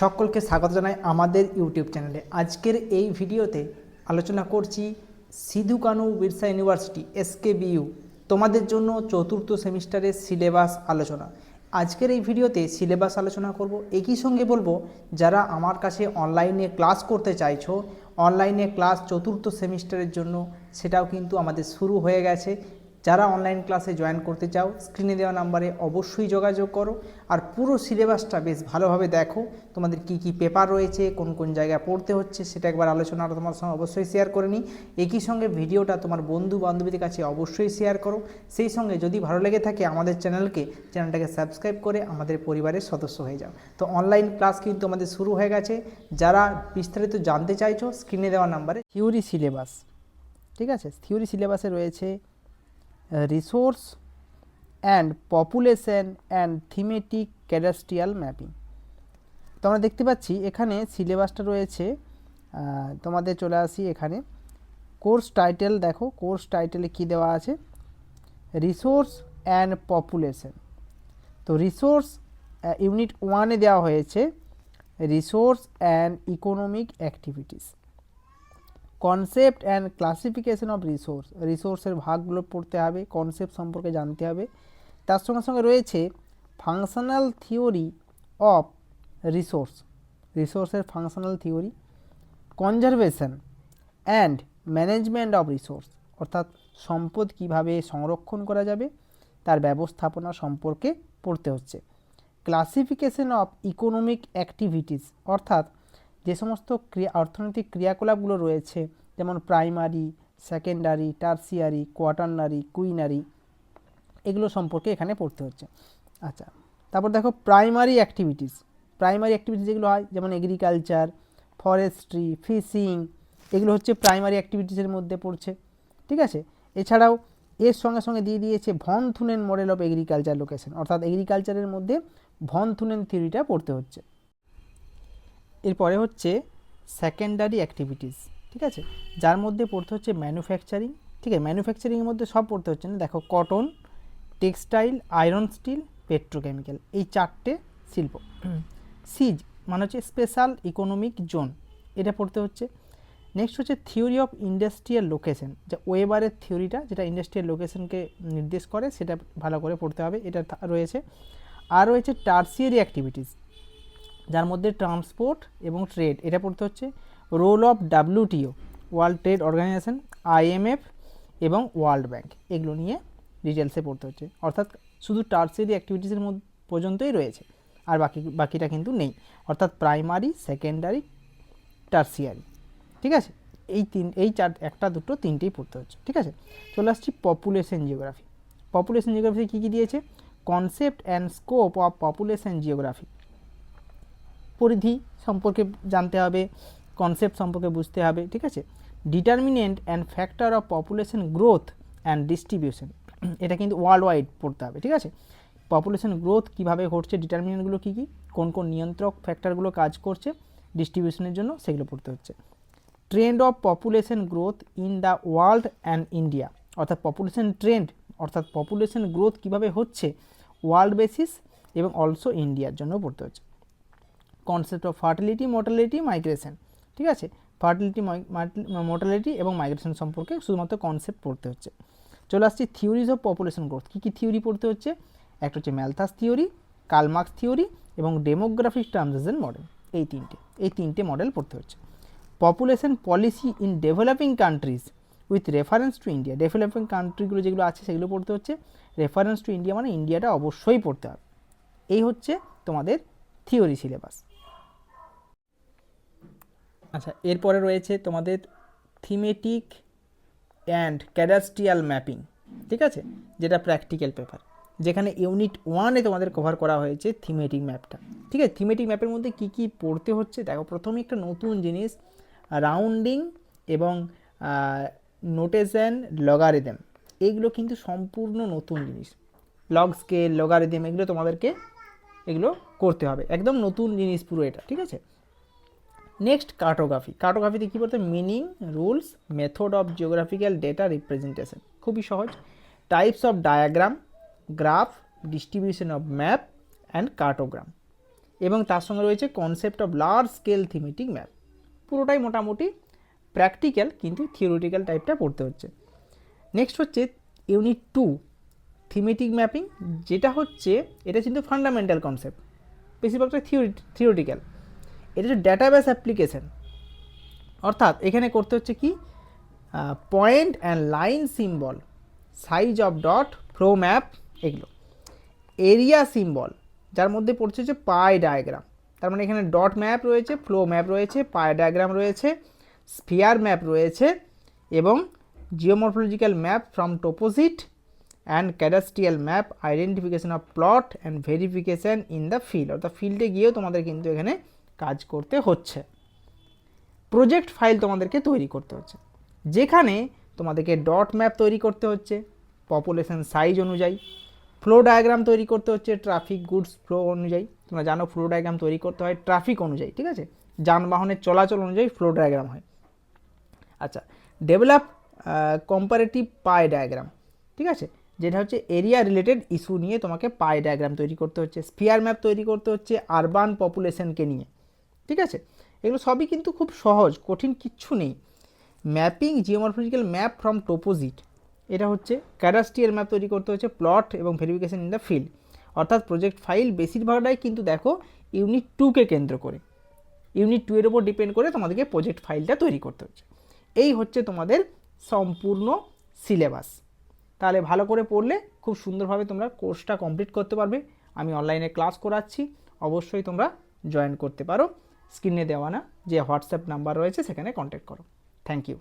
সকলকে স্বাগত জানাই আমাদের ইউটিউব চ্যানেলে। আজকের এই ভিডিওতে আলোচনা করছি সিধু কানু বিরসা ইউনিভার্সিটি, এসকেবিইউ, তোমাদের জন্য চতুর্থ সেমিস্টারের সিলেবাস আলোচনা। আজকের এই ভিডিওতে সিলেবাস আলোচনা করব। একই সঙ্গে বলব, যারা আমার কাছে অনলাইনে ক্লাস করতে চাইছো, অনলাইনে ক্লাস চতুর্থ সেমিস্টারের জন্য, সেটাও কিন্তু আমাদের শুরু হয়ে গেছে। যারা অনলাইন ক্লাসে জয়েন করতে চাও স্ক্রিনে দেওয়া নাম্বারে অবশ্যই যোগাযোগ করো। আর পুরো সিলেবাসটা বেশ ভালোভাবে দেখো, তোমাদের কি কি পেপার রয়েছে, কোন কোন জায়গায় পড়তে হচ্ছে, সেটা একবার আলোচনা তোমার সঙ্গে অবশ্যই শেয়ার করে নিই। একই সঙ্গে ভিডিওটা তোমার বন্ধু বান্ধবীদের কাছে অবশ্যই শেয়ার করো। সেই সঙ্গে যদি ভালো লেগে থাকে আমাদের চ্যানেলকে চ্যানেলটাকে সাবস্ক্রাইব করে আমাদের পরিবারের সদস্য হয়ে যাও। তো অনলাইন ক্লাস কিন্তু আমাদের শুরু হয়ে গেছে। যারা বিস্তারিত জানতে চাইছো স্ক্রিনে দেওয়া নাম্বারে থিওরি সিলেবাস ঠিক আছে? থিওরি সিলেবাসে রয়েছে resource and population and thematic cadastral mapping তো আমরা দেখতে পাচ্ছি এখানে সিলেবাসটা রয়েছে। তোমাদের চলে আসি এখানে। কোর্স টাইটেল দেখো। কোর্স টাইটেলে কি দেওয়া আছে? রিসোর্স অ্যান্ড পপুলেশন তো রিসোর্স ইউনিট ওয়ানে দেওয়া হয়েছে। Resource and economic activities concept and classification of resource রিসোর্সের ভাগগুলো পড়তে হবে কনসেপ্ট সম্পর্কে জানতে হবে। তার সঙ্গে সঙ্গে রয়েছে ফাংশনাল থিওরি অফ রিসোর্স রিসোর্সের functional theory conservation and management of resource অর্থাৎ সম্পদ কীভাবে সংরক্ষণ করা যাবে, তার ব্যবস্থাপনা সম্পর্কে পড়তে হচ্ছে। ক্লাসিফিকেশন অফ ইকোনমিক অ্যাক্টিভিটিস অর্থাৎ যে সমস্ত ক্রিয়া, অর্থনৈতিক ক্রিয়াকলাপগুলো রয়েছে, যেমন primary, secondary, tertiary quaternary quinary, এগুলো সম্পর্কে এখানে পড়তে হচ্ছে। আচ্ছা তারপর দেখো প্রাইমারি অ্যাক্টিভিটিস। প্রাইমারি অ্যাক্টিভিটিস যেগুলো হয়, যেমন এগ্রিকালচার ফরেস্ট্রি ফিশিং এগুলো হচ্ছে প্রাইমারি অ্যাক্টিভিটিসের মধ্যে পড়ছে, ঠিক আছে? এছাড়াও এর সঙ্গে সঙ্গে দিয়ে দিয়েছে Von Thunen model of agriculture location অর্থাৎ এগ্রিকালচারের মধ্যে ভন থুনেন থিওরিটা পড়তে হচ্ছে। এরপরে হচ্ছে সেকেন্ডারি অ্যাক্টিভিটিস ঠিক আছে? যার মধ্যে পড়তে হচ্ছে ম্যানুফ্যাকচারিং ঠিক আছে? ম্যানুফ্যাকচারিংয়ের মধ্যে সব পড়তে হচ্ছে না। দেখো cotton textile iron steel petrochemical এই চারটে শিল্প। সিজ মানে হচ্ছে স্পেশাল ইকোনমিক জোন এটা পড়তে হচ্ছে। নেক্সট হচ্ছে থিওরি অফ ইন্ডাস্ট্রিয়াল লোকেশন যা ওয়েবারের থিওরিটা যেটা ইন্ডাস্ট্রিয়াল লোকেশনকে নির্দেশ করে, সেটা ভালো করে পড়তে হবে, এটা রয়েছে। আর রয়েছে টার্সিয়ারি অ্যাক্টিভিটিস যার মধ্যে ট্রান্সপোর্ট এবং ট্রেড এটা পড়তে হচ্ছে role of WTO world trade organisation IMF এবং ওয়ার্ল্ড ব্যাংক এগুলো নিয়ে ডিটেলসে পড়তে হচ্ছে। অর্থাৎ শুধু টার্সিয়ারি অ্যাক্টিভিটিসের মধ্যে পর্যন্তই রয়েছে, আর বাকি, বাকিটা কিন্তু নেই। অর্থাৎ প্রাইমারি সেকেন্ডারি টার্সিয়ারি ঠিক আছে? এই তিন, এই চার, একটা, দুটো, তিনটেই পড়তে হচ্ছে, ঠিক আছে? চলে আসছি পপুলেশন জিওগ্রাফি পপুলেশন জিওগ্রাফি কী কী দিয়েছে? Concept and scope of population geography পরিধি সম্পর্কে জানতে হবে কনসেপ্ট সম্পর্কে বুঝতে হবে, ঠিক আছে? Determinant and factor of population growth and distribution এটা কিন্তু ওয়ার্ল্ড ওয়াইড পড়তে হবে, ঠিক আছে? পপুলেশন গ্রোথ কীভাবে ঘটছে ডিটারমিনেন্টগুলো কী কী, কোন কোন নিয়ন্ত্রক ফ্যাক্টরগুলো কাজ করছে ডিস্ট্রিবিউশনের জন্য সেগুলো পড়তে হচ্ছে। Trend of population growth in the world and India অর্থাৎ পপুলেশন ট্রেন্ড অর্থাৎ পপুলেশন গ্রোথ কীভাবে হচ্ছে ওয়ার্ল্ড বেসিস এবং অলসো ইন্ডিয়ার জন্য পড়তে হচ্ছে। Concept of fertility mortality migration ঠিক আছে? ফার্টিলিটি মোর্টালিটি এবং মাইগ্রেশন সম্পর্কে শুধুমাত্র কনসেপ্ট পড়তে হচ্ছে। চলে আসছি থিওরিজ অফ পপুলেশন গ্রোথ কী কী থিওরি পড়তে হচ্ছে? একটা হচ্ছে Malthus theory Karl Marx theory এবং ডেমোগ্রাফিক ট্রানজিশন মডেল এই তিনটে এই তিনটে মডেল পড়তে হচ্ছে। Population policy in developing countries with reference to India developing কান্ট্রিগুলো যেগুলো আছে সেগুলো পড়তে হচ্ছে। রেফারেন্স টু ইন্ডিয়া মানে ইন্ডিয়াটা অবশ্যই পড়তে হবে। এই হচ্ছে তোমাদের থিওরি সিলেবাস আচ্ছা এরপরে রয়েছে তোমাদের থিমেটিক অ্যান্ড ক্যাডাস্ট্রিয়াল ম্যাপিং ঠিক আছে? যেটা প্র্যাকটিক্যাল পেপার যেখানে ইউনিট ওয়ানে তোমাদের কভার করা হয়েছে থিমেটিক ম্যাপটা ঠিক আছে? থিমেটিক ম্যাপের মধ্যে কী কী পড়তে হচ্ছে? দেখো, প্রথমে একটা নতুন জিনিস রাউন্ডিং এবং নোটেশন লগারিদেম এগুলো কিন্তু সম্পূর্ণ নতুন জিনিস। লগ স্কেল লগারিদেম এগুলো তোমাদেরকে এগুলো করতে হবে। একদম নতুন জিনিস পুরো এটা, ঠিক আছে? নেক্সট কার্টোগ্রাফি কার্টোগ্রাফিতে কী বলতে? Meaning rules method of geographical data representation খুবই সহজ। Types of diagram graph distribution of map and cartogram এবং তার সঙ্গে রয়েছে concept of large scale thematic map পুরোটাই মোটামুটি প্র্যাকটিক্যাল কিন্তু থিওরিটিক্যাল টাইপটা পড়তে হচ্ছে। নেক্সট হচ্ছে ইউনিট টু থিমেটিক ম্যাপিং যেটা হচ্ছে, এটা কিন্তু ফান্ডামেন্টাল কনসেপ্ট বেশিরভাগটা থিওরি থিওরিটিক্যাল এটা হচ্ছে ডেটাবেস অ্যাপ্লিকেশন অর্থাৎ এখানে করতে হচ্ছে কি? Point and line symbol size of dot flow map এগুলো। এরিয়া সিম্বল যার মধ্যে পড়ছে হচ্ছে পাই ডায়াগ্রাম তার মানে এখানে ডট ম্যাপ রয়েছে ফ্লো ম্যাপ রয়েছে পাই ডায়াগ্রাম রয়েছে স্ফিয়ার ম্যাপ রয়েছে এবং geomorphological map from toposheet and cadastral map identification of plot and verification in the field অর্থাৎ ফিল্ডে গিয়েও তোমাদের কিন্তু এখানে কাজ করতে হচ্ছে। প্রজেক্ট ফাইল তোমাদেরকে তৈরি করতে হচ্ছে। যেখানে তোমাদেরকে ডট ম্যাপ তৈরি করতে হচ্ছে পপুলেশন সাইজ অনুযায়ী ফ্লো ডায়াগ্রাম তৈরি করতে হচ্ছে ট্রাফিক গুডস ফ্লো অনুযায়ী। তোমরা জানো ফ্লো ডায়াগ্রাম তৈরি করতে হয় ট্রাফিক অনুযায়ী, ঠিক আছে? যানবাহনের চলাচল অনুযায়ী ফ্লো ডায়াগ্রাম হয়। আচ্ছা ডেভেলপ কম্পারেটিভ পাই ডায়াগ্রাম ঠিক আছে? যেটা হচ্ছে এরিয়া রিলেটেড ইস্যু নিয়ে তোমাকে পাই ডায়াগ্রাম তৈরি করতে হচ্ছে স্পিয়ার ম্যাপ তৈরি করতে হচ্ছে আরবান পপুলেশনকে নিয়ে। ঠিক আছে? এগুলো সবই কিন্তু খুব সহজ, কঠিন কিচ্ছু নেই। Mapping geomorphological map from toposheet. এটা হচ্ছে ক্যাডাস্ট্রিয়াল ম্যাপ তৈরি করতে হচ্ছে প্লট এবং ভেরিফিকেশন ইন দ্য ফিল্ড। অর্থাৎ প্রজেক্ট ফাইল বেশিরভাগটাই কিন্তু দেখো ইউনিট টুকে কেন্দ্র করে। ইউনিট টু এর ওপর ডিপেন্ড করে তোমাদেরকে প্রজেক্ট ফাইলটা তৈরি করতে হচ্ছে। এই হচ্ছে তোমাদের সম্পূর্ণ সিলেবাস। তাহলে ভালো করে পড়লে খুব সুন্দরভাবে তোমরা কোর্সটা কমপ্লিট করতে পারবে। আমি অনলাইনে ক্লাস করাচ্ছি, অবশ্যই তোমরা জয়েন করতে পারো। স্ক্রিনে দেওয়া না যে হোয়াটসঅ্যাপ নাম্বার রয়েছে সেখানে কন্ট্যাক্ট করো। Thank you